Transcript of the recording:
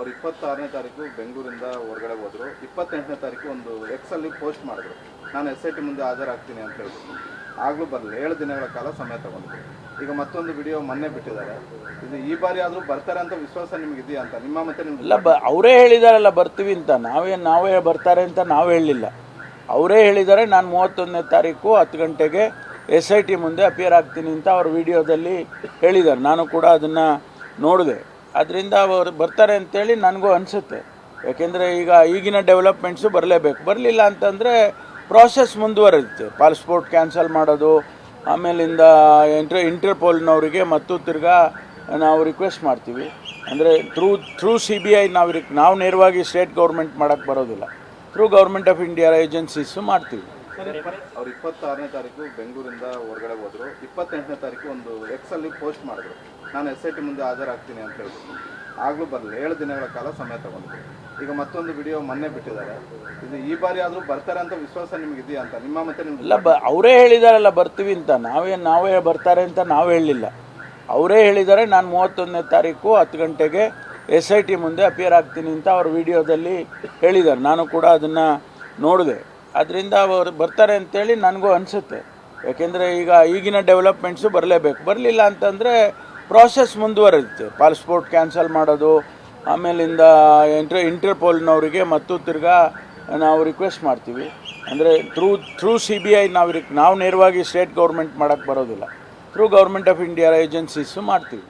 ಅವ್ರು ಇಪ್ಪತ್ತಾರನೇ ತಾರೀಕು ಬೆಂಗಳೂರಿಂದ ಹೊರಗಡೆ ಹೋದರು. ಇಪ್ಪತ್ತೆಂಟನೇ ತಾರೀಕು ಒಂದು ಎಕ್ಸಲ್ಲಿ ಪೋಸ್ಟ್ ಮಾಡಿದ್ರು. ನಾನು ಎಸ್ ಐ ಟಿ ಮುಂದೆ ಹಾಜರಾಗ್ತೀನಿ ಅಂತ ಹೇಳಿದ್ರು. ಆಗಲೂ ಬರಲಿಲ್ಲ. ಏಳು ದಿನಗಳ ಕಾಲ ಸಮಯ ತಗೊಂಡ್ರು ಈಗ ಮತ್ತೊಂದು ವಿಡಿಯೋ ಮೊನ್ನೆ ಬಿಟ್ಟಿದ್ದಾರೆ. ಇದು ಈ ಬಾರಿ ಆದರೂ ಬರ್ತಾರೆ ಅಂತ ವಿಶ್ವಾಸ ನಿಮ್ಗೆ ಇದೆಯಾ ಅಂತ? ನಿಮ್ಮ ಮತ್ತೆ ಇಲ್ಲ ನಿಮ್ಗೆ ಬ ಅವರೇ ಹೇಳಿದಾರಲ್ಲ, ಬರ್ತೀವಿ ಅಂತ. ನಾವೇ ನಾವೇ ಬರ್ತಾರೆ ಅಂತ ನಾವು ಹೇಳಲಿಲ್ಲ. ಅವರೇ ಹೇಳಿದ್ದಾರೆ ನಾನು ಮೂವತ್ತೊಂದನೇ ತಾರೀಕು ಹತ್ತು ಗಂಟೆಗೆ ಎಸ್ ಐ ಟಿ ಮುಂದೆ ಅಪಿಯರ್ ಆಗ್ತೀನಿ ಅಂತ ಅವ್ರ ವಿಡಿಯೋದಲ್ಲಿ ಹೇಳಿದ್ದಾರೆ ನಾನು ಕೂಡ ಅದನ್ನು ನೋಡಿದೆ. ಅದರಿಂದ ಅವರು ಬರ್ತಾರೆ ಅಂತೇಳಿ ನನಗೂ ಅನಿಸುತ್ತೆ. ಯಾಕೆಂದರೆ ಈಗ ಈಗಿನ ಡೆವಲಪ್ಮೆಂಟ್ಸು ಬರಲೇಬೇಕು. ಬರಲಿಲ್ಲ ಅಂತಂದರೆ ಪ್ರಾಸೆಸ್ ಮುಂದುವರಿಯುತ್ತೆ. ಪಾಸ್ಪೋರ್ಟ್ ಕ್ಯಾನ್ಸಲ್ ಮಾಡೋದು, ಆಮೇಲಿಂದ ಇಂಟರ್ ಇಂಟರ್ಪೋಲ್ನವರಿಗೆ ಮತ್ತು ತಿರ್ಗಾ ನಾವು ರಿಕ್ವೆಸ್ಟ್ ಮಾಡ್ತೀವಿ. ಅಂದರೆ through through C B I ನಾವು ನಾವು ನೇರವಾಗಿ ಸ್ಟೇಟ್ ಗೌರ್ಮೆಂಟ್ ಮಾಡೋಕ್ಕೆ ಬರೋದಿಲ್ಲ. Through government of India agencies ಮಾಡ್ತೀವಿ. ಅವ್ರು ಇಪ್ಪತ್ತಾರನೇ ತಾರೀಕು ಬೆಂಗಳೂರಿಂದ ಹೊರಗಡೆ ಹೋದ್ರು. ಇಪ್ಪತ್ತೆಂಟನೇ ತಾರೀಕು ಒಂದು ಎಕ್ಸ್ ಅಲ್ಲಿ ಪೋಸ್ಟ್ ಮಾಡಿದ್ರು. ನಾನು ಎಸ್ ಐ ಟಿ ಮುಂದೆ ಹಾಜರಾಗ್ತೀನಿ ಅಂತ ಹೇಳಿದ್ರು. ಆಗ್ಲೂ ಬರಲಿಲ್ಲ. ಏಳು ದಿನಗಳ ಕಾಲ ಸಮಯ ತಗೊಂಡ್ರು ಈಗ ಮತ್ತೊಂದು ವಿಡಿಯೋ ಮೊನ್ನೆ ಬಿಟ್ಟಿದ್ದಾರೆ. ಇದು ಈ ಬಾರಿ ಆದ್ರೂ ಬರ್ತಾರೆ ಅಂತ ವಿಶ್ವಾಸ ನಿಮ್ಗೆ ಇದೆಯಾ ಅಂತ? ನಿಮ್ಮ ಮತ್ತೆ ಇಲ್ಲ ನಿಮ್ಗೆ ಬ ಅವರೇ ಹೇಳಿದಾರಲ್ಲ ಬರ್ತೀವಿ ಅಂತ. ನಾವೇ ನಾವೇ ಬರ್ತಾರೆ ಅಂತ ನಾವು ಹೇಳಲಿಲ್ಲ. ಅವರೇ ಹೇಳಿದ್ದಾರೆ ನಾನು ಮೂವತ್ತೊಂದನೇ ತಾರೀಕು ಹತ್ತು ಗಂಟೆಗೆ ಎಸ್ ಐ ಟಿ ಮುಂದೆ ಅಪಿಯರ್ ಆಗ್ತೀನಿ ಅಂತ ಅವ್ರ ವಿಡಿಯೋದಲ್ಲಿ ಹೇಳಿದ್ದಾರೆ ನಾನು ಕೂಡ ಅದನ್ನು ನೋಡಿದೆ. ಅದರಿಂದ ಅವರು ಬರ್ತಾರೆ ಅಂತೇಳಿ ನನಗೂ ಅನಿಸುತ್ತೆ. ಯಾಕೆಂದರೆ ಈಗ ಈಗಿನ ಡೆವಲಪ್ಮೆಂಟ್ಸು ಬರಲೇಬೇಕು. ಬರಲಿಲ್ಲ ಅಂತಂದರೆ ಪ್ರಾಸೆಸ್ ಮುಂದುವರಿಯುತ್ತೆ. ಪಾಸ್ಪೋರ್ಟ್ ಕ್ಯಾನ್ಸಲ್ ಮಾಡೋದು, ಆಮೇಲಿಂದ ಇಂಟರ್ ಇಂಟರ್ಪೋಲ್ನವರಿಗೆ ಮತ್ತು ತಿರ್ಗಾ ನಾವು ರಿಕ್ವೆಸ್ಟ್ ಮಾಡ್ತೀವಿ. ಅಂದರೆ through through C B I ನಾವು ನಾವು ನೇರವಾಗಿ ಸ್ಟೇಟ್ ಗೌರ್ಮೆಂಟ್ ಮಾಡೋಕ್ಕೆ ಬರೋದಿಲ್ಲ. Through government of India agencies ಮಾಡ್ತೀವಿ.